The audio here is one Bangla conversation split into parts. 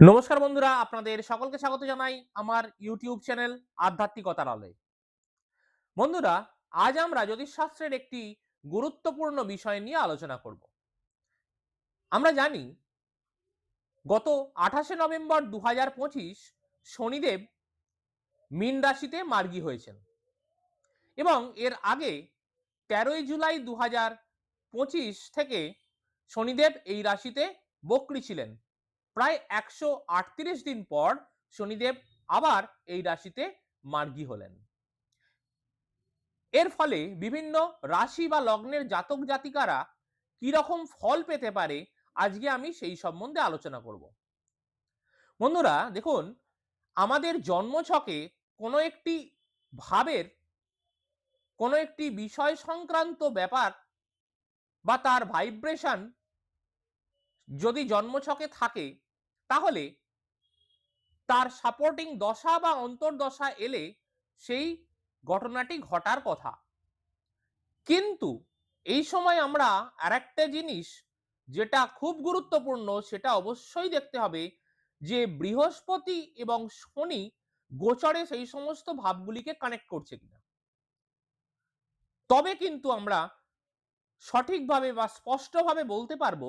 নমস্কার বন্ধুরা, আপনাদের সকলকে স্বাগত জানাই আমার ইউটিউব চ্যানেল আধ্যাত্মিকতার আলোয়। বন্ধুরা, আজ আমরা জ্যোতিষশাস্ত্রের একটি গুরুত্বপূর্ণ বিষয় নিয়ে আলোচনা করব। আমরা জানি, গত আঠাশে নভেম্বর দু হাজার পঁচিশ শনিদেব মীন রাশিতে মার্গী হয়েছেন এবং এর আগে তেরোই জুলাই দু হাজার পঁচিশ থেকে শনিদেব এই রাশিতে বক্রী ছিলেন। প্রায় একশো আটত্রিশ দিন পর শনিদেব আবার এই রাশিতে মার্গী হলেন। এর ফলে বিভিন্ন রাশি বা লগ্নের জাতক জাতিকারা রকম ফল পেতে পারে আজকে আমি সেই সম্বন্ধে আলোচনা করব। বন্ধুরা, দেখুন, আমাদের জন্মছকে কোনো একটি ভাবের, কোনো একটি বিষয় সংক্রান্ত ব্যাপার বা তার ভাইব্রেশন যদি জন্মছকে থাকে তাহলে তার সাপোর্টিং দশা বা অন্তর্দশা এলে সেই ঘটনাটি ঘটার কথা। কিন্তু এই সময় আমরা আরেকটা জিনিস যেটা খুব গুরুত্বপূর্ণ, সেটা অবশ্যই দেখতে হবে যে বৃহস্পতি এবং শনি গোচরে সেই সমস্ত ভাবগুলিকে কানেক্ট করছে কিনা। তবে কিন্তু আমরা সঠিকভাবে বা স্পষ্টভাবে বলতে পারব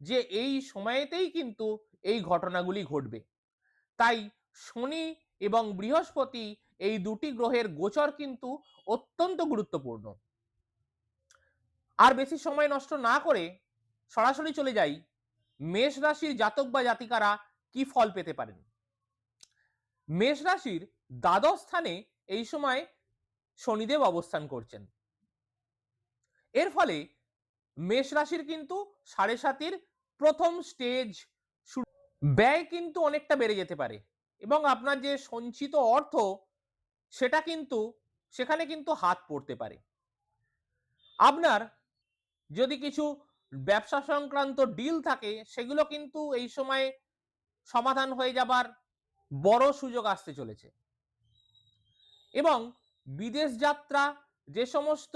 যে এই সময়েতেই কিন্তু এই ঘটনাগুলি ঘটবে। তাই শনি এবং বৃহস্পতি এই দুটি গ্রহের গোচর কিন্তু অত্যন্ত গুরুত্বপূর্ণ। আর বেশি সময় নষ্ট না করে সরাসরি চলে যাই, মেষ রাশির জাতক বা জাতিকারা কি ফল পেতে পারেন? মেষ রাশির দ্বাদশ স্থানে এই সময় শনিদেব অবস্থান করছেন। এর ফলে মেষ রাশির কিন্তু সাড়ে সাতির প্রথম স্টেজ ব্যয় কিন্তু অনেকটা বেড়ে যেতে পারে এবং আপনার যে সঞ্চিত অর্থ, সেটা কিন্তু সেখানে কিন্তু হাত পড়তে পারে। আপনার যদি কিছু ব্যবসা সংক্রান্ত ডিল থাকে, সেগুলো কিন্তু এই সময়ে সমাধান হয়ে যাবার বড় সুযোগ আসতে চলেছে। এবং বিদেশ যাত্রা যে সমস্ত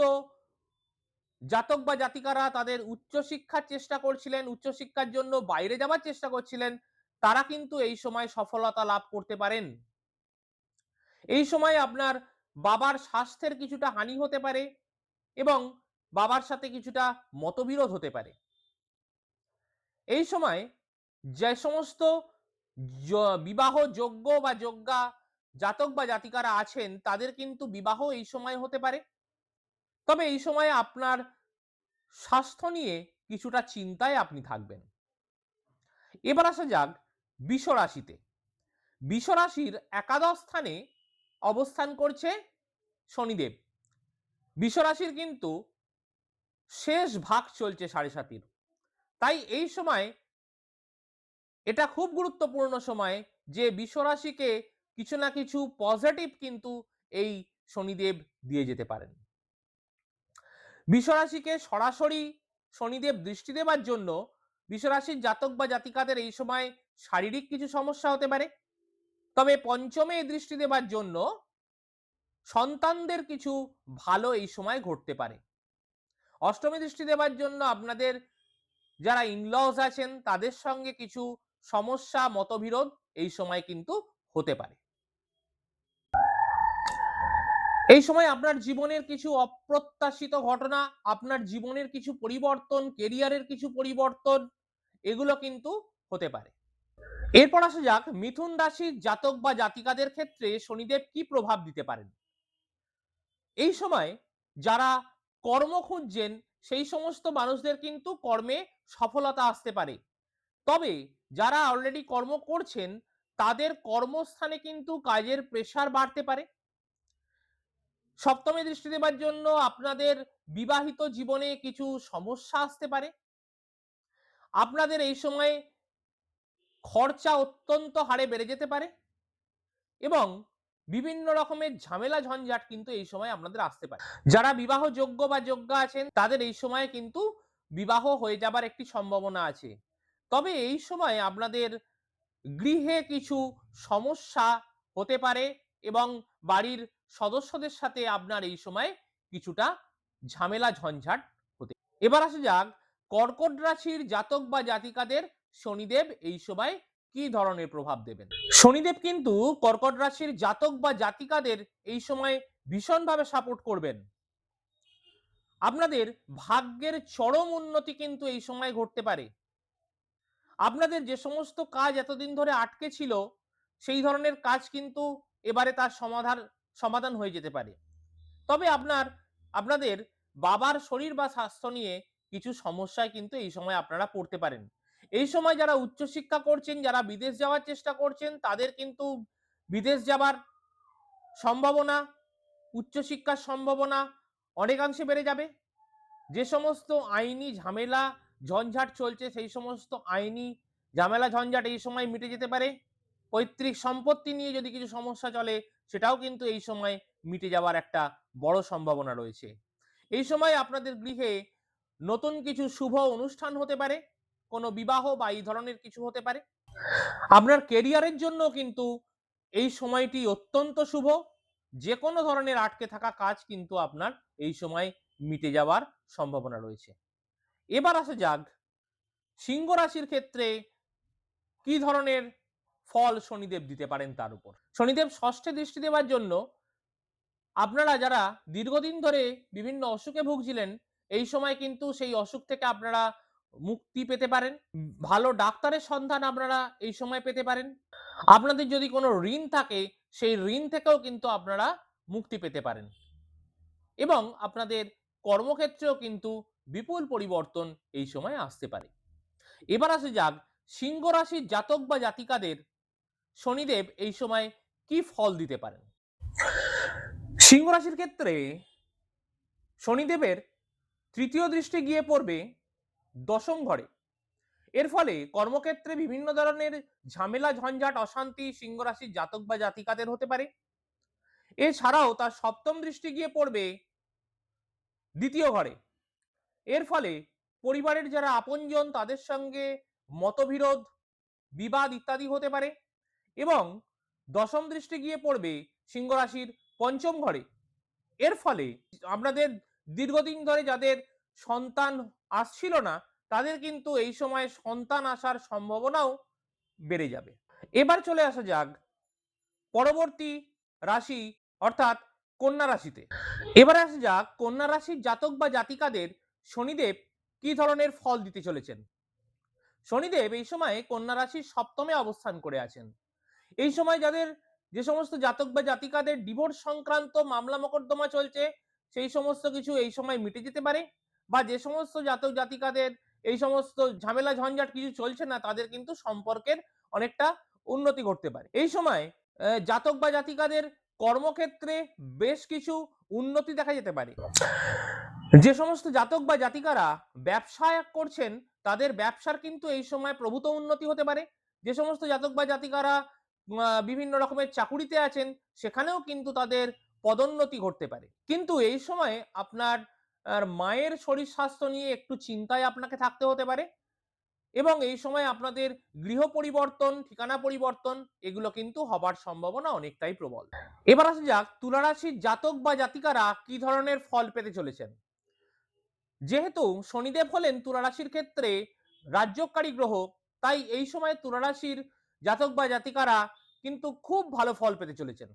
জাতক বা জাতিকারা তাদের উচ্চশিক্ষার চেষ্টা করছিলেন উচ্চশিক্ষার জন্য বাইরে যাবার চেষ্টা করছিলেন, তারা কিন্তু এই সময় সফলতা লাভ করতে পারেন। এই সময় আপনার বাবার স্বাস্থ্যের কিছুটা হানি হতে পারে এবং বাবার সাথে কিছুটা মতবিরোধ হতে পারে। এই সময় যে সমস্ত বিবাহ যোগ্য বা যোগ্যা জাতক বা জাতিকারা আছেন, তাদের কিন্তু বিবাহ এই সময় হতে পারে। তবে এই সময় আপনার স্বাস্থ্য নিয়ে কিছুটা চিন্তায় আপনি থাকবেন। এবার আসা যাক বিশ্বরাশিতে বিশ্বরাশির একাদশ স্থানে অবস্থান করছে শনিদেব। বিশ্বরাশির কিন্তু শেষ ভাগ চলছে সাড়ে সাতির। তাই এই সময় এটা খুব গুরুত্বপূর্ণ সময় যে বিশ্বরাশিকে কিছু না কিছু পজিটিভ কিন্তু এই শনিদেব দিয়ে যেতে পারেন। বিশ্বরাশিকে সরাসরি শনিদেব দৃষ্টি দেবার জন্য বিশ্বরাশির জাতক বা জাতিকাদের এই সময় শারীরিক কিছু সমস্যা হতে পারে। তবে পঞ্চমে দৃষ্টি দেবার জন্য সন্তানদের কিছু ভালো এই সময় ঘটতে পারে। অষ্টমী দৃষ্টি দেবার জন্য আপনাদের যারা ইনলস আছেন, তাদের সঙ্গে কিছু সমস্যা, মতবিরোধ এই সময় কিন্তু হতে পারে। এই সময় আপনার জীবনের কিছু অপ্রত্যাশিত ঘটনা, আপনার জীবনের কিছু পরিবর্তন কেরিয়ারের কিছু পরিবর্তন, এগুলো কিন্তু হতে পারে। এরপর আসা যাক, মিথুন রাশির জাতক বা জাতিকাদের ক্ষেত্রে শনিদেব কি প্রভাব দিতে পারেন? এই সময় যারা কর্ম খুঁজছেন, সেই সমস্ত মানুষদের কিন্তু কর্মে সফলতা আসতে পারে। তবে যারা অলরেডি কর্ম করছেন, তাদের কর্মস্থানে কিন্তু কাজের প্রেশার বাড়তে পারে। সপ্তমে দৃষ্টি দেবার জন্য আপনাদের বিবাহিত জীবনে কিছু সমস্যা আসতে পারে। আপনাদের এই সময়ে খরচা অত্যন্ত হারে বেড়ে যেতে পারে এবং বিভিন্ন রকমের ঝামেলা ঝঞ্ঝাট কিন্তু এই সময় আপনাদের আসতে পারে। যারা বিবাহ যোগ্য বা যোগ্য আছেন, তাদের এই সময়ে কিন্তু বিবাহ হয়ে যাবার একটি সম্ভাবনা আছে। তবে এই সময় আপনাদের গৃহে কিছু সমস্যা হতে পারে এবং বাড়ির সদস্যদের সাথে আপনার এই সময় কিছুটা ঝামেলা, ঝঞ্ঝাট হতে এবার আসা যাক, কর্কট রাশির জাতক বা জাতিকাদের শনিদেব এই সময় কি ধরনের প্রভাব দেবেন? শনিদেব কিন্তু কর্কট রাশির জাতক বা জাতিকাদের এই সময় ভীষণভাবে সাপোর্ট করবেন। আপনাদের ভাগ্যের চরম উন্নতি কিন্তু এই সময় ঘটতে পারে। আপনাদের যে সমস্ত কাজ এতদিন ধরে আটকে ছিল, সেই ধরনের কাজ কিন্তু এবারে তার সমাধান সমাধান হয়ে যেতে পারে। তবে আপনার, আপনাদের বাবার শরীর বা স্বাস্থ্য নিয়ে কিছু সমস্যায় কিন্তু এই সময় আপনারা পড়তে পারেন। এই সময় যারা উচ্চশিক্ষা করছেন, যারা বিদেশ যাওয়ার চেষ্টা করছেন, তাদের কিন্তু বিদেশ যাবার সম্ভাবনা, উচ্চশিক্ষার সম্ভাবনা অনেকাংশে বেড়ে যাবে। যে সমস্ত আইনি ঝামেলা, ঝঞ্ঝাট চলছে, সেই সমস্ত আইনি ঝামেলা, ঝঞ্ঝাট এই সময় মিটে যেতে পারে। পৈতৃক সম্পত্তি নিয়ে যদি কিছু সমস্যা চলে সেটাও কিন্তু এই সময় মিটে যাওয়ার একটা বড় সম্ভাবনা রয়েছে। এই সময় আপনাদের গৃহে নতুন কিছু শুভ অনুষ্ঠান হতে পারে, কোনো বিবাহ বা এই ধরনের কিছু হতে পারে। আপনার কেরিয়ারের জন্য কিন্তু এই সময়টি অত্যন্ত শুভ। যে কোনো ধরনের আটকে থাকা কাজ কিন্তু আপনার এই সময় মিটে যাওয়ার সম্ভাবনা রয়েছে। এবার আসা যাক, সিংহ রাশির ক্ষেত্রে কি ধরনের ফল শনিদেব দিতে পারেন তার উপর। শনিদেব ষষ্ঠে দৃষ্টি দেওয়ার জন্য আপনারা যারা দীর্ঘদিন ধরে বিভিন্ন অসুখে ভুগছিলেন, এই সময় কিন্তু সেই অসুখ থেকে আপনারা মুক্তি পেতে পারেন। ভালো ডাক্তারের সন্ধান আপনারা এই সময় পেতে পারেন। আপনাদের যদি কোনো ঋণ থাকে, সেই ঋণ থেকেও কিন্তু আপনারা মুক্তি পেতে পারেন। এবং আপনাদের কর্মক্ষেত্রেও কিন্তু বিপুল পরিবর্তন এই সময় আসতে পারে। এবার আসে যাক সিংহ রাশির জাতক বা জাতিকাদের শনিদেব এই সময় কি ফল দিতে পারেন? সিংহ রাশির ক্ষেত্রে শনিদেবের তৃতীয় দৃষ্টি গিয়ে পড়বে দশম ঘরে। এর ফলে কর্মক্ষেত্রে বিভিন্ন ধরনের ঝামেলা, ঝঞ্ঝাট, অশান্তি সিংহ রাশির জাতক বা জাতিকাদের হতে পারে। এছাড়াও তার সপ্তম দৃষ্টি গিয়ে পড়বে দ্বিতীয় ঘরে। এর ফলে পরিবারের যারা আপনজন তাদের সঙ্গে মতবিরোধ, বিবাদ ইত্যাদি হতে পারে। এবং দশম দৃষ্টি গিয়ে পড়বে সিংহ রাশির পঞ্চম ঘরে। এর ফলে আপনাদের দীর্ঘদিন ধরে যাদের সন্তান আসছিল না, তাদের কিন্তু এই সময় সন্তান আসার সম্ভাবনাও বেড়ে যাবে। এবার চলে আসা যাক পরবর্তী রাশি, অর্থাৎ কন্যা রাশিতে। এবার আসা যাক কন্যা রাশির জাতক বা জাতিকাদের শনিদেব কি ধরনের ফল দিতে চলেছেন। শনিদেব এই সময় কন্যা রাশির সপ্তমে অবস্থান করে আছেন। এই সময় যাদের যে সমস্ত জাতক বা জাতিকাদের ডিভোর্স সংক্রান্ত মামলা মোকদ্দমা চলছে, সেই সমস্ত কিছু এই সময় মিটে যেতে পারে বা যে সমস্ত জাতক জাতিকাদের এই সমস্ত ঝামেলা ঝঞ্ঝাট কিছু চলছে না, তাদের কিন্তু সম্পর্কের অনেকটা উন্নতি ঘটতে পারে। এই সময় জাতক বা জাতিকাদের কর্মক্ষেত্রে বেশ কিছু উন্নতি দেখা যেতে পারে। যে সমস্ত জাতক বা জাতিকারা ব্যবসা করছেন, তাদের ব্যবসার কিন্তু এই সময় প্রভূত উন্নতি হতে পারে। যে সমস্ত জাতক বা জাতিকারা বিভিন্ন রকমের চাকুরিতে আছেন, সেখানেও কিন্তু তাদের পদোন্নতি ঘটতে পারে। কিন্তু এই সময় আপনার মায়ের শরীর স্বাস্থ্য নিয়ে একটু চিন্তায় আপনাকে থাকতে হতে পারে এবং এই সময় আপনাদের গৃহ পরিবর্তন, ঠিকানা পরিবর্তন, এগুলো কিন্তু হবার সম্ভাবনা অনেকটাই প্রবল। এবার আসা যাক, তুলারাশির জাতক বা জাতিকারা কি ধরনের ফল পেতে চলেছেন? যেহেতু শনিদেব হলেন তুলারাশির ক্ষেত্রে রাজ্যকারী গ্রহ, তাই এই সময় তুলা রাশির জাতক বা জাতিকারা কিন্তু খুব ভালো ফল পেতে চলেছেন।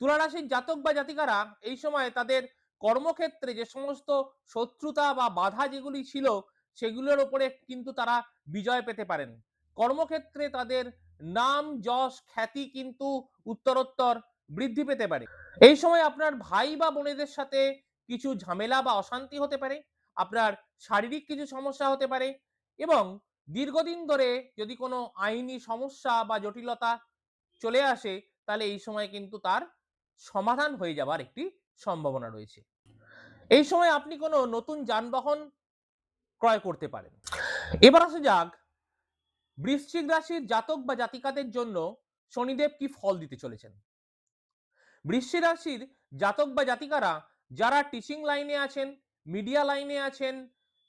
তুলা রাশির জাতক বা জাতিকারা এই সময় তাদের কর্মক্ষেত্রে যে সমস্ত শত্রুতা বা বাধা যেগুলি ছিল, সেগুলোর ওপরে কিন্তু তারা বিজয় পেতে পারেন। কর্মক্ষেত্রে তাদের নাম, যশ, খ্যাতি কিন্তু উত্তরোত্তর বৃদ্ধি পেতে পারে। এই সময় আপনার ভাই বা বোনেদের সাথে কিছু ঝামেলা বা অশান্তি হতে পারে, আপনার শারীরিক কিছু সমস্যা হতে পারে এবং দীর্ঘদিন ধরে যদি কোনো আইনি সমস্যা বা জটিলতা চলে আসে, তাহলে এই সময় কিন্তু তার সমাধান হয়ে যাবার একটি সম্ভাবনা রয়েছে। এই সময় আপনি কোনো নতুন যানবাহন ক্রয় করতে পারেন। এবার আসা যাক, বৃশ্চিক রাশির জাতক বা জাতিকাদের জন্য শনিদেব কি ফল দিতে চলেছেন? বৃশ্চিক রাশির জাতক বা জাতিকারা যারা টিচিং লাইনে আছেন মিডিয়া লাইনে আছেন,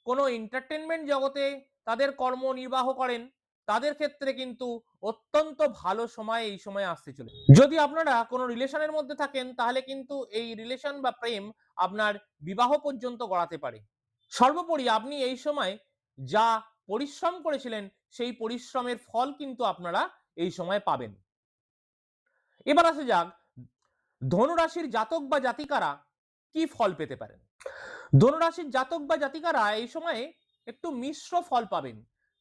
কোনো এন্টারটেনমেন্ট জগতে তাদের কর্ম নির্বাহ করেন। তাদের ক্ষেত্রে কিন্তু অত্যন্ত ভালো সময় এই সময় আসতে চলে। যদি আপনারা কোনো রিলেশনের মধ্যে থাকেন, তাহলে কিন্তু এই রিলেশন বা প্রেম আপনার বিবাহ পর্যন্ত গড়াতে পারে। সর্বোপরি আপনি এই সময় যা পরিশ্রম করেছিলেন, সেই পরিশ্রমের ফল কিন্তু আপনারা এই সময় পাবেন। এবার আসা যাক, ধনুরাশির জাতক বা জাতিকারা কি ফল পেতে পারেন? ধনুরাশির জাতক বা জাতিকারা এই সময়ে একটু মিশ্র ফল পাবেন।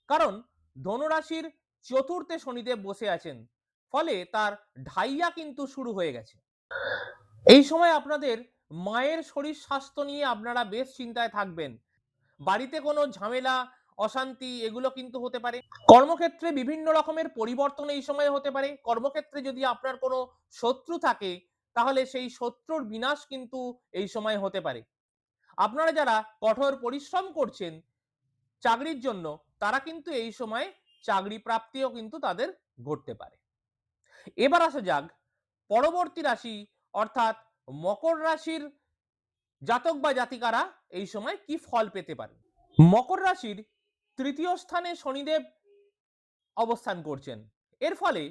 কারণ ধনুরাশির চতুর্থে শনিদেব বসে আছেন, ফলে তার ঢাইয়া কিন্তু শুরু হয়ে গেছে। এই সময় আপনাদের মায়ের শরীর স্বাস্থ্য নিয়ে আপনারা বেশ চিন্তায় থাকবেন। বাড়িতে কোনো ঝামেলা, অশান্তি এগুলো কিন্তু হতে পারে। কর্মক্ষেত্রে বিভিন্ন রকমের পরিবর্তন এই সময় হতে পারে। কর্মক্ষেত্রে যদি আপনার কোনো শত্রু থাকে, তাহলে সেই শত্রুর বিনাশ কিন্তু এই সময় হতে পারে। আপনারা যারা কঠোর পরিশ্রম করছেন চাকরির জন্য তারা কিন্তু এই সময় চাকরি প্রাপ্তিও কিন্তু তাদের ঘটতে পারে। এবার আসা যাক, পরবর্তী রাশি অর্থাৎ মকর রাশির জাতক বা জাতিকারা এই সময় কি ফল পেতে পারে মকর রাশির তৃতীয় স্থানে শনিদেব অবস্থান করছেন। এর ফলে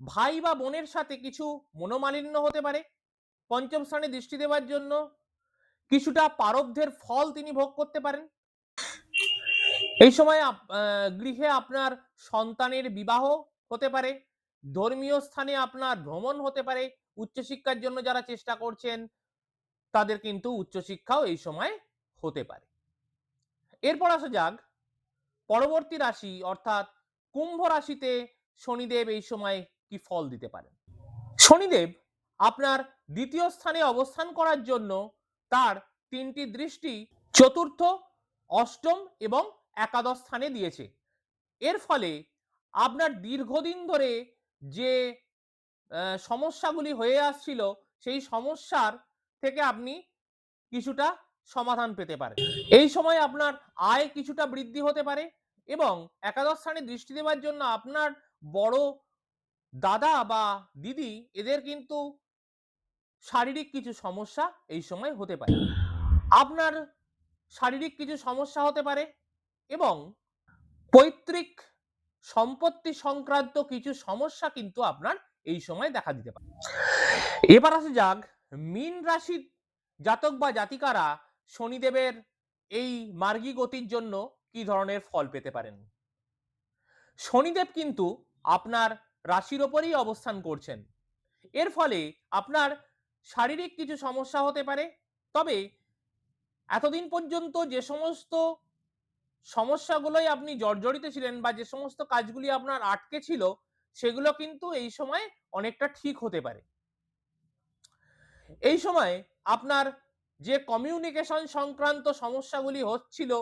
ভাই বা বোনের সাথে কিছু মনোমালিন্য হতে পারে। পঞ্চম স্থানে দৃষ্টি দেওয়ার জন্য কিছুটা পারব্ধের ফল তিনি ভোগ করতে পারেন। এই সময় গৃহে আপনার সন্তানের বিবাহ হতে পারে, ধর্মীয় স্থানে আপনার ভ্রমণ হতে পারে, উচ্চশিক্ষার জন্য যারা চেষ্টা করছেন, তাদের কিন্তু উচ্চশিক্ষাও এই সময় হতে পারে। এরপর আসা যাক, পরবর্তী রাশি অর্থাৎ কুম্ভ রাশিতে শনিদেব এই সময় কি ফল দিতে পারেন? শনিদেব আপনার দ্বিতীয় স্থানে অবস্থান করার জন্য তার তিনটি দৃষ্টি চতুর্থ, অষ্টম এবং একাদশ স্থানে দিয়েছে। এর ফলে আপনার দীর্ঘদিন ধরে যে সমস্যাগুলি হয়ে আসছিল, সেই সমস্যার থেকে আপনি কিছুটা সমাধান পেতে পারেন। এই সময় আপনার আয় কিছুটা বৃদ্ধি হতে পারে এবং একাদশ স্থানে দৃষ্টি দেওয়ার জন্য আপনার বড় দাদা বা দিদি, এদের কিন্তু শারীরিক কিছু সমস্যা এই সময় হতে পারে। আপনার শারীরিক কিছু সমস্যা হতে পারে এবং পৈতৃক সম্পত্তি সংক্রান্ত কিছু সমস্যা কিন্তু আপনার এই সময় দেখা দিতে পারে। এবার আসে যাক, মীন রাশির জাতক বা জাতিকারা শনিদেবের এই মার্গী গতির জন্য কি ধরনের ফল পেতে পারেন? শনিদেব কিন্তু আপনার রাশির ওপরেই অবস্থান করছেন। এর ফলে আপনার শারীরিক কিছু সমস্যা হতে পারে। তবে এতদিন পর্যন্ত যে সমস্ত সমস্যাগুলোই আপনি জর্জরিত ছিলেন বা যে সমস্ত কাজগুলি আপনার আটকে ছিল, সেগুলো কিন্তু এই সময় অনেকটা ঠিক হতে পারে। এই সময় আপনার যে কমিউনিকেশন সংক্রান্ত সমস্যাগুলি হচ্ছিল,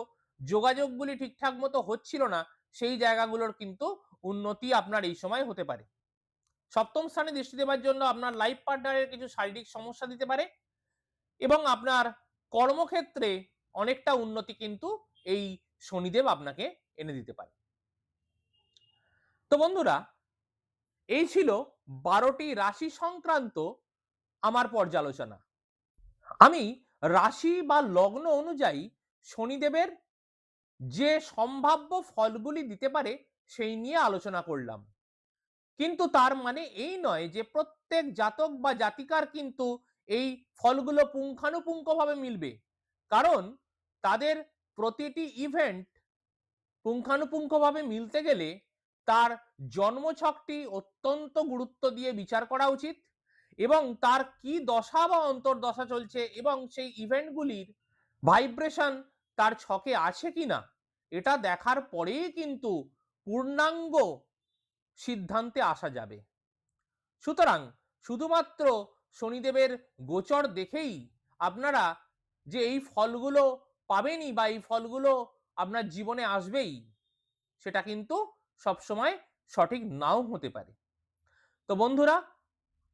যোগাযোগগুলি ঠিকঠাক মতো হচ্ছিল না, সেই জায়গাগুলোর কিন্তু উন্নতি আপনার এই সময় হতে পারে। সপ্তম স্থানে দৃষ্টি দেওয়ার জন্য আপনার লাইফ পার্টনারের কিছু শারীরিক সমস্যা দিতে পারে এবং আপনার কর্মক্ষেত্রে অনেকটা উন্নতি কিন্তু এই শনিদেব আপনাকে এনে দিতে পারে তো বন্ধুরা, এই ছিল বারোটি রাশি সংক্রান্ত আমার পর্যালোচনা। আমি রাশি বা লগ্ন অনুযায়ী শনিদেবের যে সম্ভাব্য ফলগুলি দিতে পারে সেই নিয়ে আলোচনা করলাম। কিন্তু তার মানে এই নয় যে প্রত্যেক জাতক বা জাতিকার কিন্তু এই ফলগুলো পুঙ্খানুপুঙ্খভাবে মিলবে। কারণ তাদের প্রতিটি ইভেন্ট পুঙ্খানুপুঙ্খভাবে মিলতে গেলে তার জন্মছকটি অত্যন্ত গুরুত্ব দিয়ে বিচার করা উচিত এবং তার কি দশা বা অন্তর্দশা চলছে এবং সেই ইভেন্টগুলির ভাইব্রেশন তার ছকে আছে কিনা, এটা দেখার পরেই কিন্তু পূর্ণাঙ্গ সিদ্ধান্তে আসা যাবে। সুতরাং শুধুমাত্র শনিদেবের গোচর দেখেই আপনারা যে এই ফলগুলো পাবেনই বা এই ফলগুলো আপনার জীবনে আসবেই, সেটা কিন্তু সবসময় সঠিক নাও হতে পারে। তো বন্ধুরা,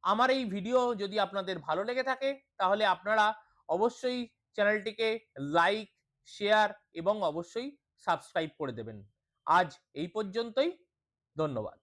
আমার এই ভিডিও যদি আপনাদের ভালো লেগে থাকে, তাহলে আপনারা অবশ্যই চ্যানেলটিকে লাইক, শেয়ার এবং অবশ্যই সাবস্ক্রাইব করে দেবেন। আজ এই পর্যন্তই, ধন্যবাদ।